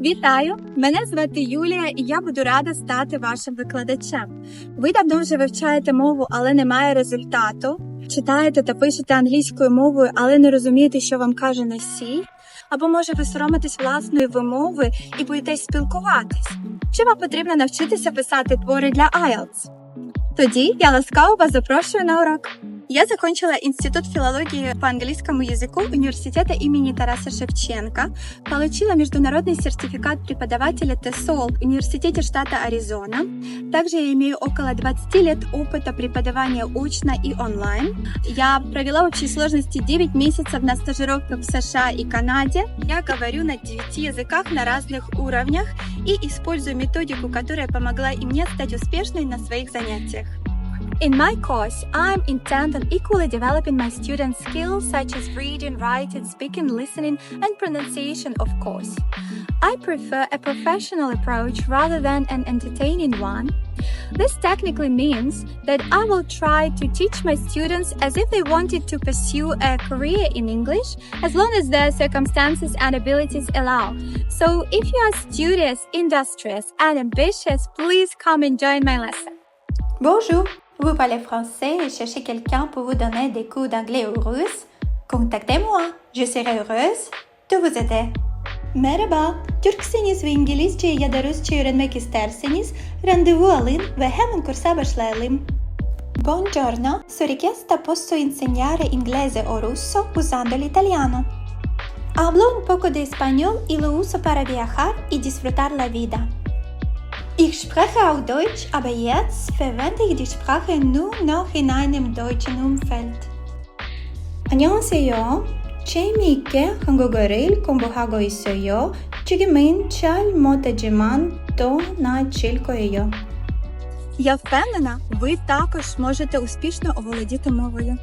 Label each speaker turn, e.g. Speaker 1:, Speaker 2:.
Speaker 1: Вітаю! Мене звати Юлія, і я буду рада стати вашим викладачем. Ви давно вже вивчаєте мову, але немає результату. Читаєте та пишете англійською мовою, але не розумієте, що вам каже носій. Або може ви соромитесь власної вимови і боїтесь спілкуватись. Чи вам потрібно навчитися писати твори для IELTS? Тоді я ласкаво вас запрошую на урок. Я закончила Институт филологии по английскому языку университета имени Тараса Шевченко, получила международный сертификат преподавателя ТЭСОЛ в университете штата Аризона. Также я имею около 20 лет опыта преподавания очно и онлайн. Я провела в общей сложности 9 месяцев на стажировках в США и Канаде. Я говорю на 9 языках на разных уровнях и использую методику, которая помогла и мне стать успешной на своих занятиях. In my course, I'm intent on equally developing my students' skills such as reading, writing, speaking, listening, and pronunciation, of course. I prefer a professional approach rather than an entertaining one. This technically means that I will try to teach my students as if they wanted to pursue a career in English, as long as their circumstances and abilities allow. So, if you are studious, industrious, and ambitious, please come and join my lesson.
Speaker 2: Bonjour, vous parlez français et cherchez quelqu'un pour vous donner des cours d'anglais ou russe Contactez-moi, je serai heureuse de vous aider. Merhaba, Türkseniz ve İngilizceyi ya da Rusça öğrenmek isterseniz randevu alın ve hemen kursa başlayalım. Buongiorno, su richiesta posso insegnare inglese o russo usando l'italiano. Hablo un poco de español y lo uso para viajar y disfrutar la vida. Ich spreche auch Deutsch, aber jetzt verwende ich die Sprache nur noch in einem deutschen Umfeld. 안녕하세요. 재미있게 한국어를 공부하고 있어요. 지금은 잘 못하지만 또 나아질 거예요.
Speaker 1: Я впевнена, ви також можете успішно оволодіти мовою.